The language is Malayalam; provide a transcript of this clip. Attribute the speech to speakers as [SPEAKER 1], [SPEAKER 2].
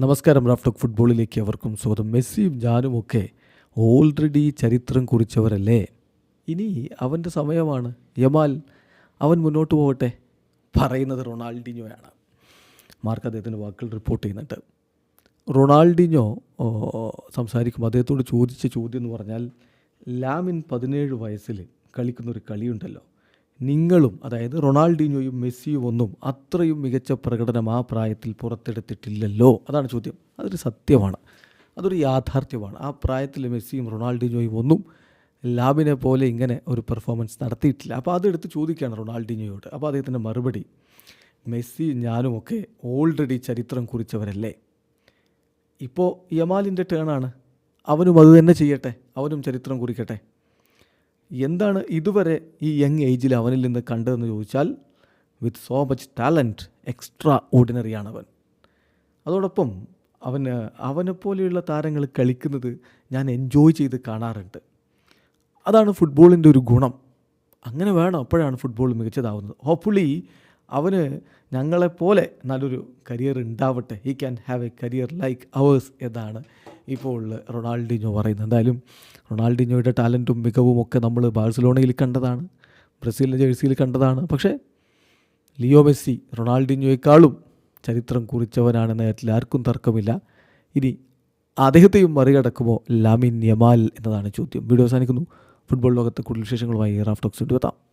[SPEAKER 1] നമസ്കാരം റാഫ്റ്റോക്ക് ഫുട്ബോളിലേക്ക് അവർക്കും സ്വാഗതം. മെസ്സിയും ഞാനും ഒക്കെ ഓൾറെഡി ചരിത്രം കുറിച്ചവരല്ലേ? ഇനി അവന്റെ സമയമാണ്. യമാൽ അവൻ മുന്നോട്ട് പോകട്ടെ? പറയുന്നത് റൊണാൾഡിനോയാണ്. മാർക്ക് അദ്ദേഹത്തിന്റെ വാക്കുകൾ റിപ്പോർട്ട് ചെയ്യുന്നുണ്ട്. റൊണാൾഡിനോ സംസാരിക്കും അദ്ദേഹത്തോട് ചോദിച്ച ചോദ്യം എന്ന് പറഞ്ഞാൽ ലാമിൻ പതിനേഴ് വയസ്സിൽ കളിക്കുന്ന ഒരു കളിയുണ്ടല്ലോ. നിങ്ങളും അതായത് റൊണാൾഡിനോയും മെസ്സിയും ഒന്നും അത്രയും മികച്ച പ്രകടനം ആ പ്രായത്തിൽ പുറത്തെടുത്തിട്ടില്ലല്ലോ. അതാണ് ചോദ്യം. അതൊരു സത്യമാണ്. അതൊരു യാഥാർത്ഥ്യമാണ്. ആ പ്രായത്തിൽ മെസ്സിയും റൊണാൾഡിനോയും ഒന്നും ലാബിനെ പോലെ ഇങ്ങനെ ഒരു പെർഫോമൻസ് നടത്തിയിട്ടില്ല. അപ്പോൾ അതെടുത്ത് ചോദിക്കുകയാണ് റൊണാൾഡിനോയോട്. അപ്പോൾ അദ്ദേഹത്തിന്റെ മറുപടി മെസ്സി ഞാനുമൊക്കെ ഓൾറെഡി ചരിത്രം കുറിച്ചവരല്ലേ? ഇപ്പോൾ യമാലിന്റെ ടേണാണ് അവനും അത് തന്നെ ചെയ്യട്ടെ. അവനും ചരിത്രം കുറിക്കട്ടെ? എന്താണ് ഇതുവരെ ഈ യങ് ഏജിൽ അവനിൽ നിന്ന് കണ്ടതെന്ന് ചോദിച്ചാൽ with so much talent extra ഓർഡിനറിയാണ് അവൻ അതോടൊപ്പം അവന് അവനെപ്പോലെയുള്ള താരങ്ങൾ കളിക്കുന്നത് ഞാൻ എൻജോയ് ചെയ്ത് കാണാറുണ്ട്. അതാണ് ഫുട്ബോളിന്റെ ഒരു ഗുണം. അങ്ങനെ വേണം അപ്പോഴാണ് ഫുട്ബോൾ മികച്ചതാവുന്നത്. ഹോപ്പ്ഫുള്ളി അവന് ഞങ്ങളെപ്പോലെ നല്ലൊരു കരിയർ ഉണ്ടാവട്ടെ. He can have a career like ours എന്നാണ് ഇപ്പോൾ റൊണാൾഡിനോ പറയുന്നത്. എന്തായാലും റൊണാൾഡിനോയുടെ ടാലന്റും മികവും ഒക്കെ നമ്മൾ ബാഴ്സലോണയിൽ കണ്ടതാണ് ബ്രസീലിന്റെ ജേഴ്സിയിൽ കണ്ടതാണ്. പക്ഷേ ലിയോ മെസ്സി റൊണാൾഡിനോയെക്കാളും ചരിത്രം കുറിച്ചവനാണെന്ന കാര്യത്തിൽ ആർക്കും തർക്കമില്ല. ഇനി അദ്ദേഹത്തെയും മറികടക്കുമോ ലാമിൻ യമാൽ എന്നതാണ് ചോദ്യം. വീഡിയോ അവസാനിക്കുന്നു. ഫുട്ബോൾ ലോകത്ത് കൂടുതൽ വിശേഷങ്ങളുമായി റാഫ്റ്റോക്സ് എത്താം.